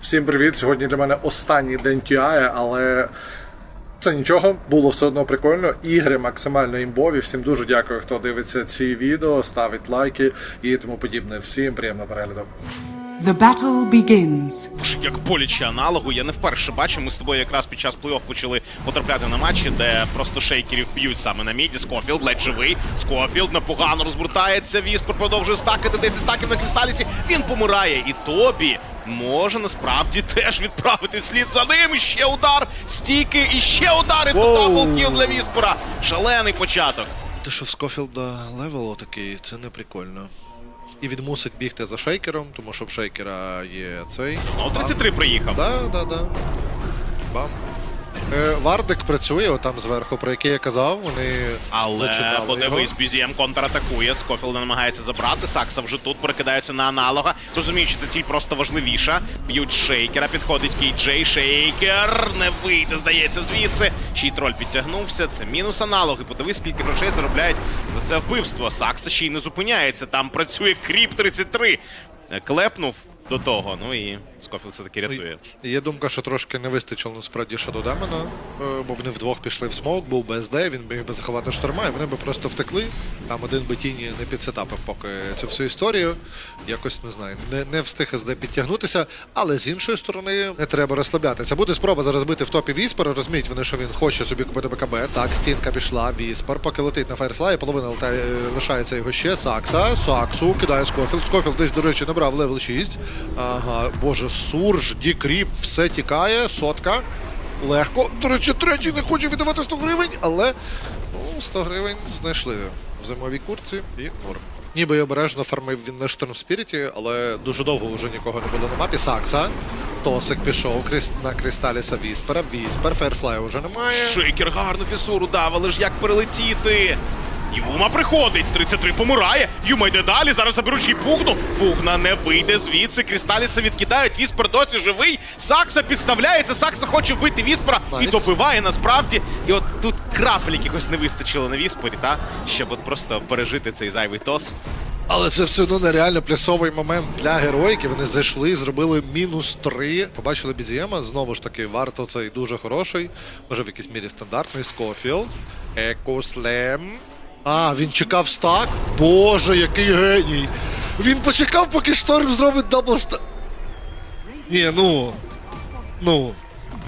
Всім привіт! Сьогодні для мене останній день TI, але це нічого, було все одно прикольно. Ігри максимально імбові. Всім дуже дякую, хто дивиться ці відео, ставить лайки і тому подібне. Всім приємного перегляду. The battle begins. Уж як боляче аналогу, я не вперше бачу. Ми з тобою якраз під час плей-офф почали потрапляти на матчі, де просто шейкерів б'ють саме на міді. Скофілд ледь живий. Скофілд непогано розбуртається. Віспор продовжує стакати 10 стаків на кристаліці. Він помирає. І Тобі може насправді теж відправити слід за ним. Ще удар, стійки і ще І Це даблкіл для Віспора. Шалений початок. Те, що в Скофілда левел такий, це не прикольно. І він мусить бігти за шейкером, тому що в шейкера є цей. Знову 33 приїхав. Да, да, да. Бам. Е, Вардик працює отам зверху, про який я казав. Вони Але зачинали подивись. Бізієм контратакує. Скофілда намагається забрати. Сакса вже тут перекидаються на аналога. Розуміючи, це ціль просто важливіша. Б'ють шейкера, підходить Кейджей. Шейкер не вийде, здається, звідси. Ще й троль підтягнувся. Це мінус аналог. І подивись, скільки грошей заробляють за це вбивство. Сакса ще й не зупиняється. Там працює Кріп 33. Е, Клепнув до того. Ну і Скофілд все таки рятує. Є думка, що трошки не вистачило насправді щодо Демона, е, бо вони вдвох пішли в смок, був БСД, він міг би заховати шторма, і вони би просто втекли. Там один би тіні не підсетапив поки цю всю історію. Якось не знаю, не, не встиг СД підтягнутися, але з іншої сторони не треба розслаблятися. Буде спроба зараз бити в топі Віспера. Розуміють вони, що він хоче собі купити БКБ. Так, стінка пішла. Віспер, поки летить на Фаєрфлай, половина летає, лишається його ще. Сакса. Саксу кидає Скофілд. Скофілд десь, до речі, набрав левел 6. Ага, боже, Сурж, Дікріп, все тікає. Сотка. Легко. До речі, третій не хоче віддавати 100 гривень, але ну, 100 гривень знайшли в зимовій курці і норм. Ніби й обережно фармив він на Шторм Спіріті, але дуже довго вже нікого не було на мапі. Сакса. Тосик пішов на Кристаліса Віспера. Віспер, Фаєрфлая вже немає. Шейкер гарну фісуру дав, але ж як перелетіти? Юма приходить, 33 помирає. Юма йде далі. Зараз заберуть й пугну. Пугна не вийде звідси. Крісталіса відкидають. Віспер досі живий. Сакса підставляється. Сакса хоче вбити Віспера і добиває насправді. І от тут крапель якихось не вистачило на Віспері, та щоб от просто пережити цей зайвий тос. Але це все одно нереально плясовий момент для героїки. Вони зайшли, зробили мінус три. Побачили Бізієма. Знову ж таки, варто цей дуже хороший. Може в якійсь мірі стандартний Скофілд. Екослем. А, він чекав стак. Боже, який геній! Він почекав, поки шторм зробить дабл стак. Ні, ну. Ну,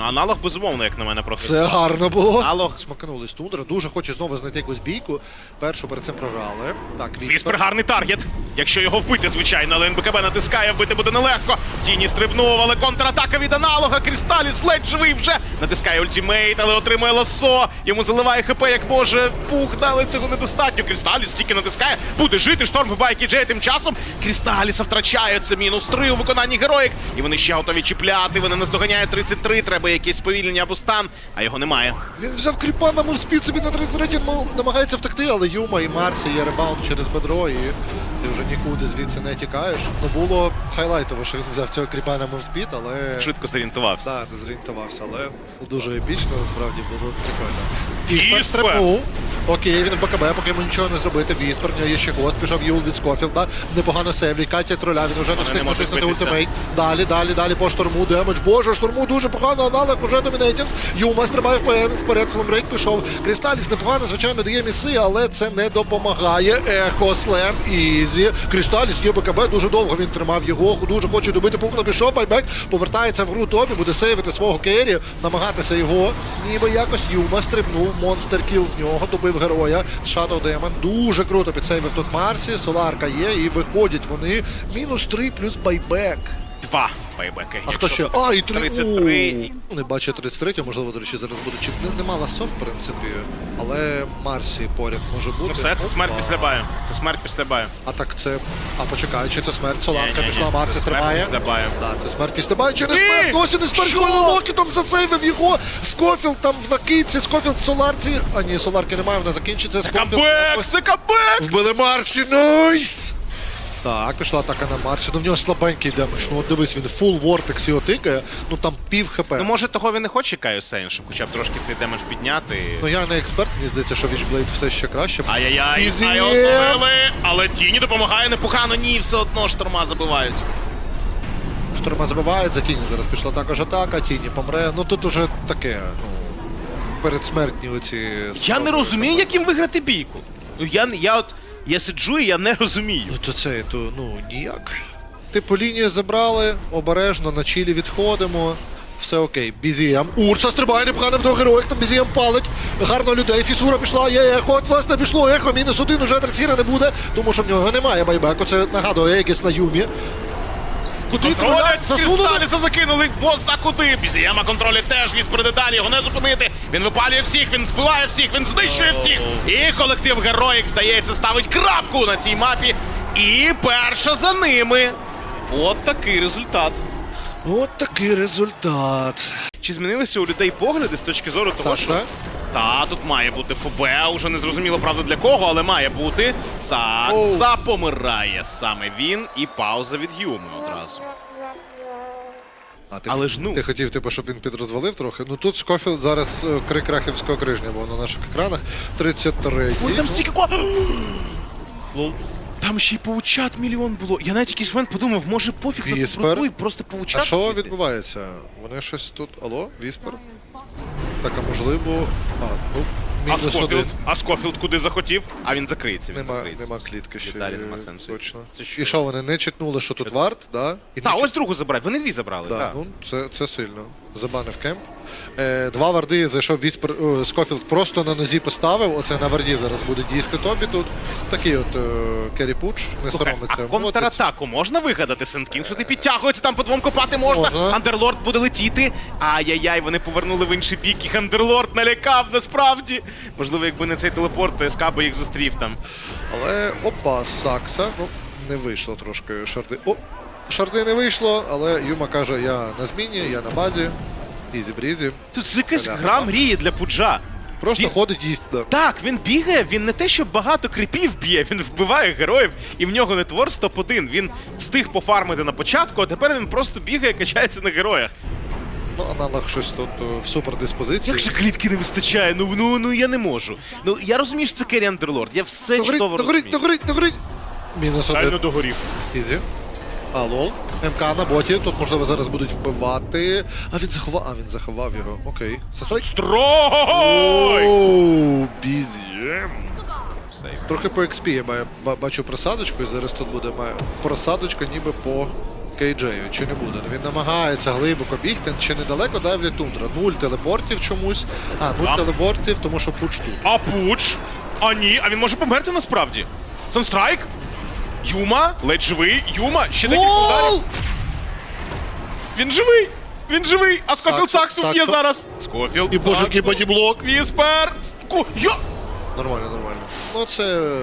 Аналог безумовно, як на мене, проти це гарно було. Аналог. Смаканулись тундра. Дуже хоче знову знайти якусь бійку. Першу перед цим програли. Так, Віспер гарний таргет. Якщо його вбити, звичайно, але НБКБ натискає, вбити буде нелегко. Тіні стрибнув, але контратака від аналога. Крісталіс ледь живий вже. Натискає ультимейт, але отримує ласо. Йому заливає хп як може. Пухна, але цього недостатньо. Крісталіс тільки натискає. Буде жити. Шторм вбиває Кіджей тим часом. Крісталіса втрачає. Це мінус 3 у виконанні героїк. І вони ще готові чіпляти. Вони наздоганяють 33. Треба якесь сповільнення або стан, а його немає. Він взяв кріпа на мовспід собі на 33 намагається втекти, але Юма і Марсі є ребаунд через бедро, і ти вже нікуди звідси не тікаєш. Ну було хайлайтово, що він взяв цього кріпана мовспід, але Швидко зорієнтувався. да, не зорієнтувався, але дуже епічно насправді було прикольно. Віспер стрибнув. Окей, він в БКБ, поки йому нічого не зробити. Віспер, в нього є ще гост, пішов Юл від Скофілда. Непогано сейвлі, Катя троля, він вже не встиг натиснути ультимейт. Далі, далі, далі по штурму. Демедж. Боже, штурму дуже погано, аналог уже домінейтінг. Юма стрибає вперед, вперед, фломбрейк пішов. Крісталіс непогано, звичайно, дає міси, але це не допомагає. Ехо, слем, ізі. Крісталіс є БКБ, дуже довго він тримав його, дуже хоче добити пухно, пішов, байбек, повертається в гру Тобі, буде сейвити свого керрі, намагатися його. Ніби якось Юма стрибнув, монстер кіл в нього, добив героя. Shadow Demon дуже круто підсейвив тут Марсі, Соларка є, і виходять вони. Мінус 3 плюс байбек. Два байбеки. А хто ще? А, і 3. 33. Не бачу 33, можливо, до речі, зараз буде. Чи не- нема ласо, в принципі, але Марсі поряд може бути. Ну все, це смерть Опа. після баю. Це смерть після баю. А так це. А почекай, чи це смерть Ні-ні-ні, пішла, Марсі це смерть тримає. після баю. Так, це смерть після баю. Чи не Ні! смерть? Досі не смерть. Що? Коли Локі засейвив його. Скофілд там в накидці, Скофілд в Соларці. А ні, Соларки немає, вона закінчиться. Скофілд. Кабек! Це кабек! Вбили Марсі, найс! Так, пішла атака на Марсі. Ну в нього слабенький демедж. Ну от дивись, він фул вортекс його тикає. Ну там пів хп. Ну може того він не хоче Каю Сейн, щоб хоча б трошки цей демедж підняти. Ну я не експерт, мені здається, що Вічблейд все ще краще. Ай-яй-яй, Ізі! ай але тіні допомагає непогано, ні, все одно шторма забивають. Шторма забиває, за тіні зараз пішла також атака, тіні помре. Ну тут уже таке, ну, передсмертні оці. Я не розумію, як їм виграти бійку. Ну я, я от я сиджу і я не розумію. Ну то це, то ну ніяк. Типу лінію забрали, обережно на чілі відходимо. Все окей, Бізієм. Урса стрибає, непогано в двох героїв, там Бізієм палить. Гарно людей. Фісура пішла, є ехо, от власне пішло ехо, мінус один, уже Трексіра не буде, тому що в нього немає байбеку. Це нагадує якесь на Юмі. Куди Контролять засунули? Кристаліса закинули, бос та куди. Бізіяма контролять теж, віз переде далі, його не зупинити. Він випалює всіх, він збиває всіх, він знищує всіх. І колектив Героїк, здається, ставить крапку на цій мапі. І перша за ними. От такий результат. От такий результат. Чи змінилися у людей погляди з точки зору того, що. Та, тут має бути ФБ, уже не зрозуміло, правда, для кого, але має бути. Сакса помирає саме він і пауза від Юми одразу. А ти, Але ж ну. ти хотів, типу, щоб він підрозвалив трохи. Ну тут Скофілд зараз е, крик рахівського крижня був на наших екранах. 33 Ой, там стільки ко... Лол. Там ще й паучат мільйон було. Я навіть якийсь момент подумав, може пофіг на Віспер? і просто паучат. А що купити? відбувається? Вони щось тут. Алло, Віспер? Так, а можливо. А, ну, А мінус один. Скофілд, а Скофілд куди захотів? А він закриється. Він Нема, закриється. нема клітки ще. Далі нема сенсу. Точно. Це що? І що вони не читнули, що тут варт, да? І Та, не ось другу забрати. Вони дві забрали. Да, так. ну це, це сильно. Забанив кемп. Е, два варди зайшов Віспер. Скофілд просто на нозі поставив. Оце на варді зараз буде дійсно тобі тут. Такий от е, Керрі Пуч, не Слухай, соромиться. а контратаку можна вигадати? Сенткінг сюди підтягується, там по двом копати можна. Можна. Андерлорд буде летіти. Ай-яй-яй, вони повернули в інший бік. Їх Андерлорд налякав насправді. Можливо, якби не цей телепорт, то СК би їх зустрів там. Але опа, Сакса. Ну, не вийшло трошки шарди. О! Шарди не вийшло, але Юма каже, я на зміні, я на базі. Ізі брізі. Тут якась Таля. гра мрії для Пуджа. Просто Він- ходить їсть. Да. Так, він бігає, він не те, що багато крипів б'є, він вбиває героїв, і в нього не твор топ-1. Він встиг пофармити на початку, а тепер він просто бігає, качається на героях. Ну, аналог щось тут е, в супердиспозиції. Як же клітки не вистачає? Ну ну ну я не можу. Ну я розумію, що це Керрі Андерлорд. Я все Догорить, чудово догорить, розумію. догорить, догорить. Мінус один. Реально догорів. Ізі. А, лол. МК на боті. Тут, можливо, зараз будуть вбивати. А він заховав. А, він заховав його. Окей. Сестрай. Строй! Все. Трохи по XP я маю- бачу просадочку, і зараз тут буде має просадочка ніби по Кейджею. Чи не буде? Ну, Він намагається глибоко бігти, чи недалеко дайвлі тундра. Нуль телепортів чомусь. А, нуль А. телепортів, тому що пуч тут. А Пуч? А ні, а він може померти насправді. Санстрайк? Юма? Ледь живий. Юма? Ще декілька ударів. Він живий! Він живий! А Скофілд Саксу б'є Саксо. зараз! Скофілд. І боже, який Саксу. бодіблок. Віспер! Ску... Йо! Нормально, нормально. Ну це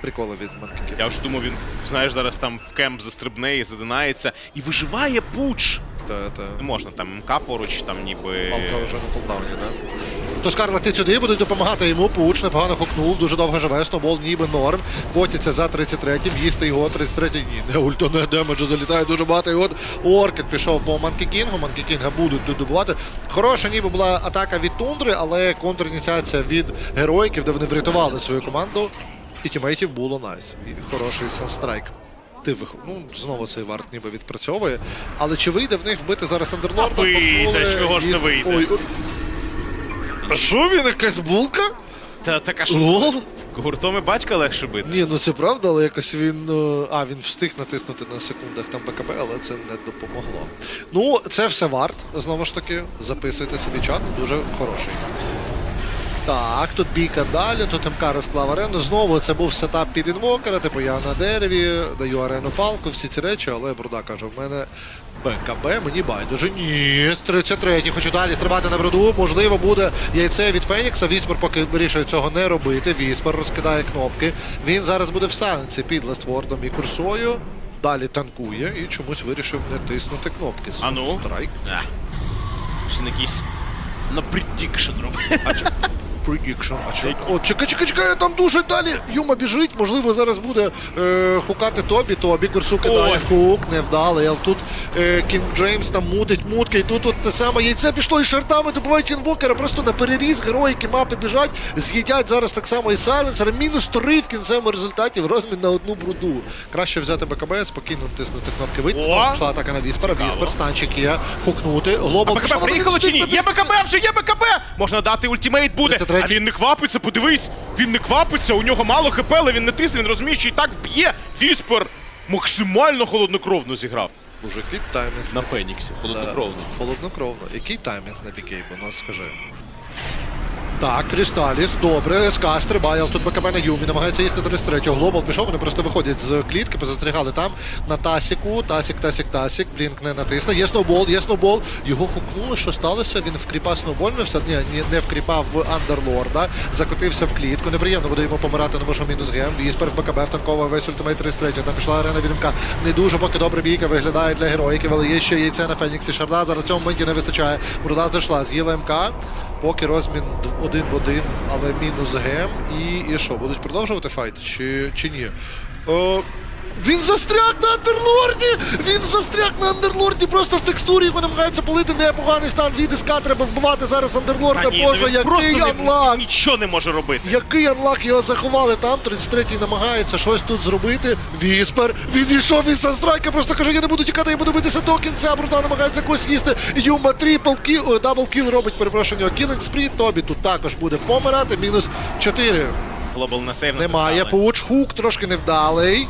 приколи від Манкіки. Я вже думав, він, знаєш, зараз там в кемп застрибне і задинається. І виживає Пуч! Та, та. Не можна, там МК поруч, там ніби. Палка вже на колдауні, да? То Скарлет ти сюди, будуть допомагати йому. Пуч непогано хукнув, дуже довго живе, Сноубол ніби норм. Котяться за 33-м, їсти його 33-й. Ні, не ульто, не демеджу, залітає дуже багато. І от Оркет пішов по Манкі Кінгу. Манкі Кінга будуть тут добувати. Хороша ніби була атака від Тундри, але контрініціація від героїків, де вони врятували свою команду. І тімейтів було найс. І хороший санстрайк. Ти вих... Ну, знову цей варт ніби відпрацьовує. Але чи вийде в них вбити зараз Андерлорда? Вийде, чого ж не вийде? Ой. А що він якась булка? Та така ж Лол? гуртом і батька легше бити. Ні, ну це правда, але якось він. е, А, він встиг натиснути на секундах там БКБ, але це не допомогло. Ну, це все варт. Знову ж таки, записуйте собі чат, дуже хороший. Так, тут бійка далі, тут МК розклав арену. Знову це був сетап під інвокера, типу я на дереві, даю арену палку, всі ці речі, але Бруда каже, в мене БКБ, мені байдуже. Ні, з 33 хочу далі стрибати на бруду. Можливо, буде яйце від Фенікса. Віспер поки вирішує цього не робити. Віспер розкидає кнопки. Він зараз буде в санці під лествордом і курсою. Далі танкує і чомусь вирішив не тиснути кнопки. А ну? Страйк. Ще не якийсь на предікшн робить. Prediction. А чо? От, чекай, чекай, чекай, там дуже далі. Юма біжить, можливо, зараз буде е, хукати Тобі. Тобі Курсу кидає хук, невдалий. Але тут е, Кінг Джеймс там мутить мутки. І тут от те саме яйце пішло і шартами добивають інвокера. Просто на переріз герої, які мапи біжать, з'їдять зараз так само і сайленсера. Мінус три в кінцевому результаті в розмін на одну бруду. Краще взяти БКБ, спокійно тиснути кнопки вийти. Пішла атака на Віспера. Віспер, станчик є. Хукнути. Глобал пішов, БКБ приїхало чи ні? Є. БКБ вже, є БКБ! Можна дати ультимейт буде. 33. А він не квапиться, подивись. Він не квапиться, у нього мало хп, але він не тисне, він розуміє, що і так б'є. Віспер максимально холоднокровно зіграв. Боже, який таймінг. На Феніксі, холоднокровно. Холоднокровно. Який таймінг на бікейбу, ну скажи. Так, Крісталіс, добре, СК стрибає, тут БКБ на Юмі, намагається їсти 33-го. Глобал пішов, вони просто виходять з клітки, позастрігали там на Тасіку. Тасік, Тасік, Тасік. Блінк не натисне. Є сноубол, є сноубол. Його хукнули, що сталося? Він в кріпа сноубольнився. Ні, не в кріпа в Андерлорда. Закотився в клітку. Неприємно буде йому помирати, тому що мінус гем. Віспер в БКБ втанковує весь ультимейт 33 Там пішла арена Вільямка. Не дуже поки добре бійка виглядає для героїків, але є ще яйце на Феніксі. Шарда зараз цьому моменті не вистачає. Бруда зайшла, з'їла МК. Поки розмін один в один, але мінус гем. І, і що, будуть продовжувати файт чи, чи ні? О, він застряг на андерлорді! Він застряг на андерлорді, просто в текстурі його намагається полити непоганий стан від СК. Треба вбивати зараз андерлорда. Ні, ну Боже, він просто який не- анлак! нічого не може робити. Який анлак його заховали там. 33-й намагається щось тут зробити. Віспер відійшов із санстрайка, просто каже, я не буду тікати, я буду битися до кінця. Брута намагається когось їсти. Юма трипл кіл, о, дабл кіл робить, перепрошую, у нього кілинг спріт. Тобі тут також буде помирати. Мінус 4. Глобал на сейв Немає. натискали. Пуч, хук трошки невдалий.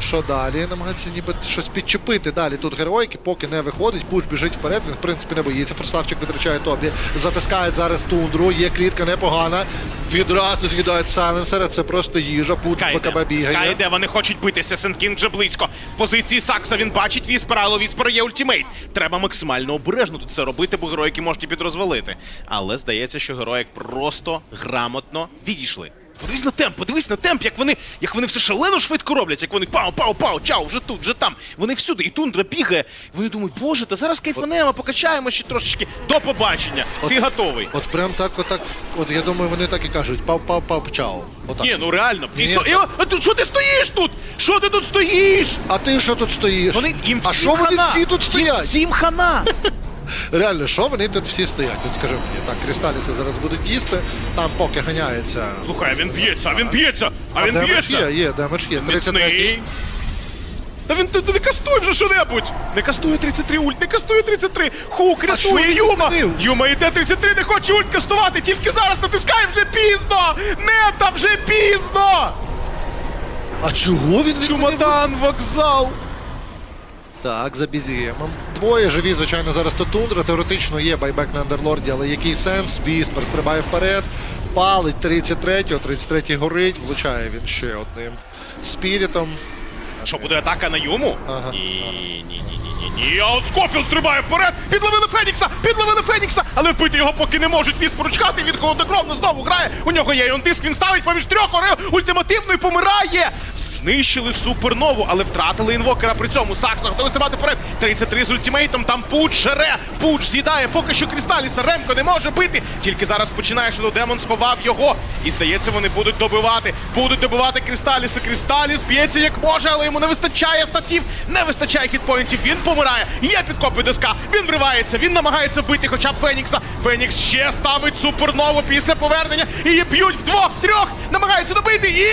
Що далі? Намагається ніби щось підчепити. Далі тут героїки, поки не виходить. Пуч біжить вперед. Він в принципі не боїться. Форславчик витрачає тобі. Затискають зараз тундру. Є клітка непогана. Відразу з'їдають сайленсера. Це просто їжа. Пуч БКБ бігає. Скай йде, вони хочуть битися. Сенкінг вже близько. Позиції Сакса він бачить Віспера, але Віспера є ультимейт. Треба максимально обережно тут це робити, бо героїки можуть і підрозвалити. Але здається, що героїк просто грамотно відійшли. Подивись на темп, подивись на темп, як вони, як вони все шалено швидко роблять, як вони пау, пау, пау, чау, вже тут, вже там. Вони всюди, і тундра бігає. Вони думають, боже, та зараз кайфанемо, покачаємо ще трошечки. До побачення. Ти готовий. От прям так, отак. От я думаю, вони так і кажуть. Пав, чао. Отак. Ні, ну реально. Ні. Ні. І, а ти що ти стоїш тут? Що ти тут стоїш? А ти що тут стоїш? Вони їм а всім що вони хана. всі тут Їм стоять? Всім хана. Реально, що вони тут всі стоять? От скажи мені, так, кристаліси зараз будуть їсти, там поки ганяється. Слухай, а він б'ється, а він б'ється, а він б'ється. є, є, демедж є. 33 Та він ти, ти не кастуй вже що-небудь! Не кастує 33 ульт, не кастує 33! Хук рятує Юма! Юма йде 33, не хоче ульт кастувати, тільки зараз натискає вже пізно! Нета вже пізно! А чого він відмінив? Чумадан, вокзал! Так, за бізігемом. Двоє живі, звичайно, зараз то тундра. Теоретично є байбек на андерлорді, але який сенс? Віспер стрибає вперед, палить 33-го, 33-й горить, влучає він ще одним спірітом. Що буде атака на Юму? Ага. Ні, ні, ні, ні, ні, ні. А от Скофілд стрибає вперед! Підловили Фенікса! Підловили Фенікса! Але вбити його поки не можуть. Віз поручкати, він холоднокровно знову грає. У нього є іонтиск, він ставить поміж трьох ультимативно і помирає! Знищили супернову, але втратили інвокера при цьому. Сакса готовий стрибати вперед. 33 з ультимейтом, там Пуч жере. Пуч з'їдає, поки що Крісталіса. Ремко не може бити. Тільки зараз починає, що Демон сховав його. І здається, вони будуть добивати. Будуть добивати Крісталіса. Крісталіс б'ється як може, але йому не вистачає статів, не вистачає хітпоінтів. Він помирає. Є підкоп від СК. Він вривається, він намагається вбити хоча б Фенікса. Фенікс ще ставить супернову після повернення. Її б'ють вдвох, втрьох. Намагається добити і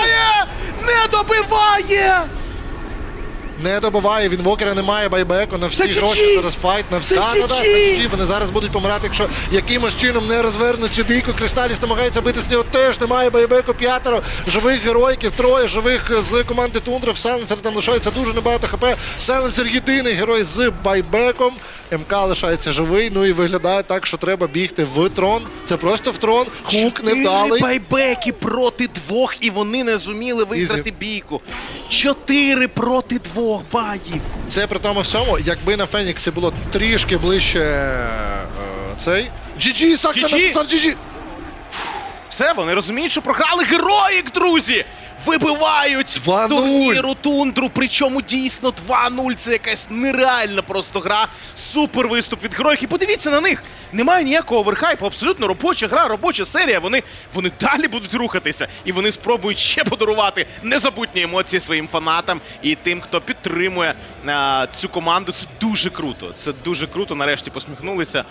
добиває! Не добиває! Не добиває, він вокера немає байбеку на всі гроші зараз файт на Це да, да, да. Вони зараз будуть помирати, якщо якимось чином не розвернуть цю бійку. Кристаліс намагається бити з нього теж. Немає байбеку п'ятеро. Живих героїків, троє живих з команди Тундра. В Сайленсер там лишається дуже небагато хп. Сайленсер єдиний герой з байбеком. МК лишається живий. Ну і виглядає так, що треба бігти в трон. Це просто в трон. Хук невдалий. байбеки проти двох, і вони не зуміли виграти бійку. Чотири проти двох баїв. Це при тому всьому, якби на Феніксі було трішки ближче е, цей. GG, Сакса GG. написав GG. Все, вони розуміють, що програли героїк, друзі! Вибивають з 2:0. турніру тундру. Причому дійсно 2-0. Це якась нереальна просто гра. Супер виступ від героїв. І подивіться на них. Немає ніякого оверхайпу. Абсолютно робоча гра, робоча серія. Вони, вони далі будуть рухатися. І вони спробують ще подарувати незабутні емоції своїм фанатам і тим, хто підтримує е, цю команду. Це дуже круто. Це дуже круто. Нарешті посміхнулися.